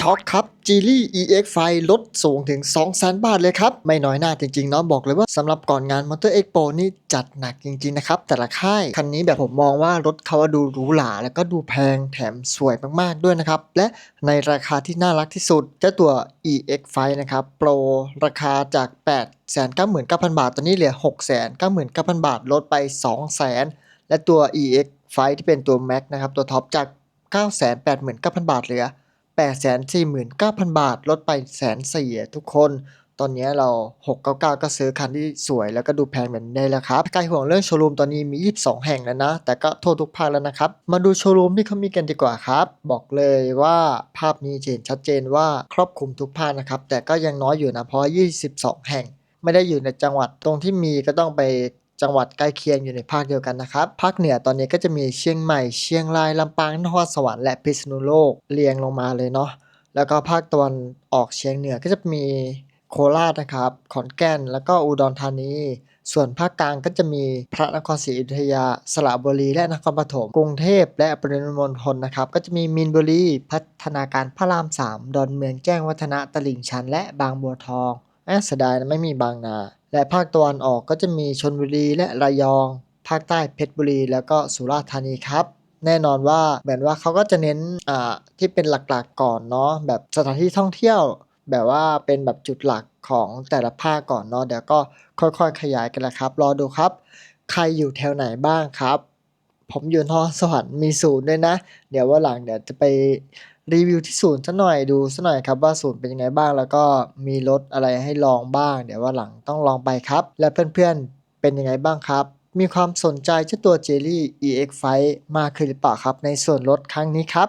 ช็อคครับ g ีลี่ EX ไฟลดสูงถึง 200,000 บาทเลยครับ ไม่น้อยหน้าจริงๆเนาะบอกเลยว่าสำหรับก่อนงาน Motor Expo นี่จัดหนักจริงๆนะครับ แต่ละค่าย คันนี้แบบผมมองว่ารถเขาว่าดูหรูหราแล้วก็ดูแพงแถมสวยมากๆด้วยนะครับ และในราคาที่น่ารักที่สุดเจ้าตัว EX ไฟนะครับ โปรราคาจาก 899,000 บาท ตอนนี้เหลือ 699,000 บาท ลดไป 200,000 และตัว EX ไฟที่เป็นตัว Max นะครับ ตัวท็อปจาก 989,000 บาทเหลือ 849,000 บาท ลดไปแสนสี่ทุกคนตอนนี้เรา 699 ก็ซื้อคันที่สวยแล้วก็ดูแพงแบบนี้ได้แล้วครับใครห่วงเรื่องโชว์รูมตอนนี้มี 22 แห่งแล้วนะ แต่ก็ทั่วทุกภาคแล้วนะครับ มาดูโชว์รูมที่เขามีกันดีกว่าครับ บอกเลยว่าภาพนี้เห็นชัดเจนว่าครอบคลุมทุกภาคนะครับ แต่ก็ยังน้อยอยู่นะเพราะ 22 แห่ง ไม่ได้อยู่ในจังหวัดตรงที่มีก็ต้องไป จังหวัดใกล้เคียงอยู่ในภาคเดียวกันนะครับ ภาคเหนือตอนนี้ก็จะมีเชียงใหม่ เชียงราย ลำปาง นครสวรรค์ และพิษณุโลกเรียงลงมาเลยเนาะ แล้วก็ภาคตะวันออกเฉียงเหนือก็จะมีโคราชนะครับ ขอนแก่น แล้วก็อุดรธานี ส่วนภาคกลางก็จะมีพระนครศรีอยุธยา สระบุรี และนครปฐม กรุงเทพ และปริมณฑลนะครับ ก็จะมีมีนบุรี พัฒนาการพระราม3ดอนเมือง แจ้งวัฒนะ ตลิ่งชัน และบางบัวทองแอบเสียดายนะไม่มีบางนา และภาคตะวันออกก็จะมีชนบุรีและระยอง ภาคใต้เพชรบุรี แล้วก็สุราษฎร์ธานีครับ แน่นอนว่าเหมือนว่าเขาก็จะเน้นอ่าที่เป็นหลักๆก่อนเนาะแบบสถานที่ท่องเที่ยว แบบว่าเป็นแบบจุดหลักของแต่ละภาคก่อนเนาะเดี๋ยวก็ค่อยๆ ขยายกันละครับ รอดูครับ ใครอยู่แถวไหนบ้างครับ ผมอยู่นอสวรรค์มีศูนย์ด้วยนะ เดี๋ยวว่าหลังเดี๋ยวจะไปรีวิวที่ศูนย์ซะหน่อยดูซะหน่อยครับว่าศูนย์เป็นยังไงบ้างแล้วก็มีรถอะไรให้ลองบ้าง เดี๋ยวว่าหลังต้องลองไปครับ และเพื่อนๆเป็นยังไงบ้างครับ มีความสนใจเจ้าตัวเจลี่ EX5 มากขึ้นหรือเปล่าครับ ในส่วนลดครั้งนี้ครับ